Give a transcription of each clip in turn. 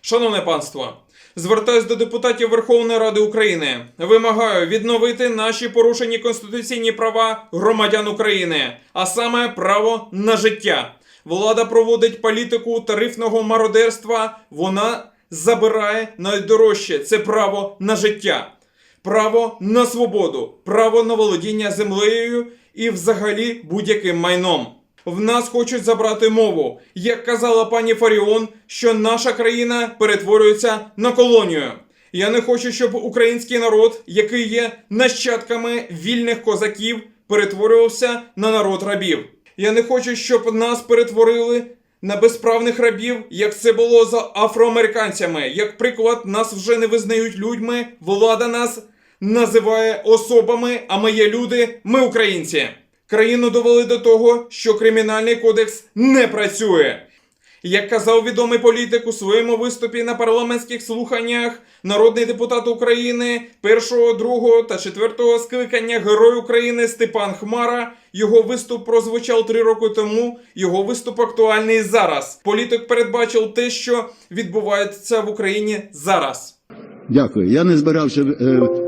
Шановне панство, звертаюсь до депутатів Верховної Ради України. Вимагаю відновити наші порушені конституційні права громадян України, а саме право на життя. Влада проводить політику тарифного мародерства. Вона забирає найдорожче це право на життя, право на свободу, право на володіння землею і взагалі будь-яким майном. В нас хочуть забрати мову. Як казала пані Фаріон, що наша країна перетворюється на колонію. Я не хочу, щоб український народ, який є нащадками вільних козаків, перетворювався на народ рабів. Я не хочу, щоб нас перетворили на безправних рабів, як це було з афроамериканцями. Як приклад, нас вже не визнають людьми, влада нас називає особами, а ми є люди, ми українці. Країну довели до того, що кримінальний кодекс не працює. Як казав відомий політик у своєму виступі на парламентських слуханнях, народний депутат України першого, другого та четвертого скликання Герой України Степан Хмара. Його виступ прозвучав три роки тому. Його виступ актуальний зараз. Політик передбачив те, що відбувається в Україні зараз. Дякую. Я не збирався е,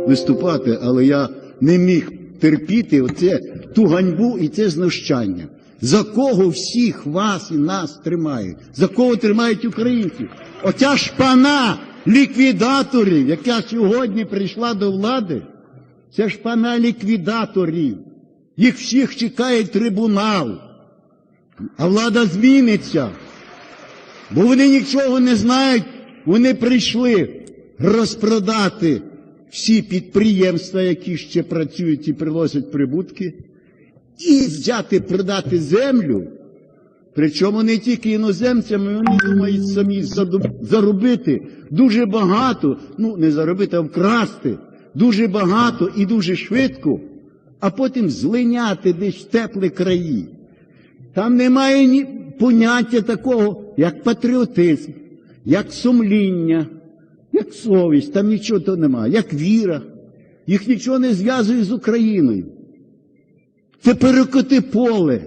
виступати, але я не міг терпіти оце, ту ганьбу і це знущання. За кого всіх вас і нас тримають? За кого тримають українців? Оця шпана ліквідаторів, яка сьогодні прийшла до влади, це шпана ліквідаторів. Їх всіх чекає трибунал. А влада зміниться. Бо вони нічого не знають, вони прийшли розпродати всі підприємства, які ще працюють і приносять прибутки, і взяти продати землю. Причому не тільки іноземцями, вони думають самі заробити дуже багато, ну не заробити, а вкрасти дуже багато і дуже швидко, а потім злиняти десь в теплі краї. Там немає ні поняття такого, як патріотизм, як сумління, як совість, там нічого того немає, як віра. Їх нічого не зв'язує з Україною. Це перекоти поле.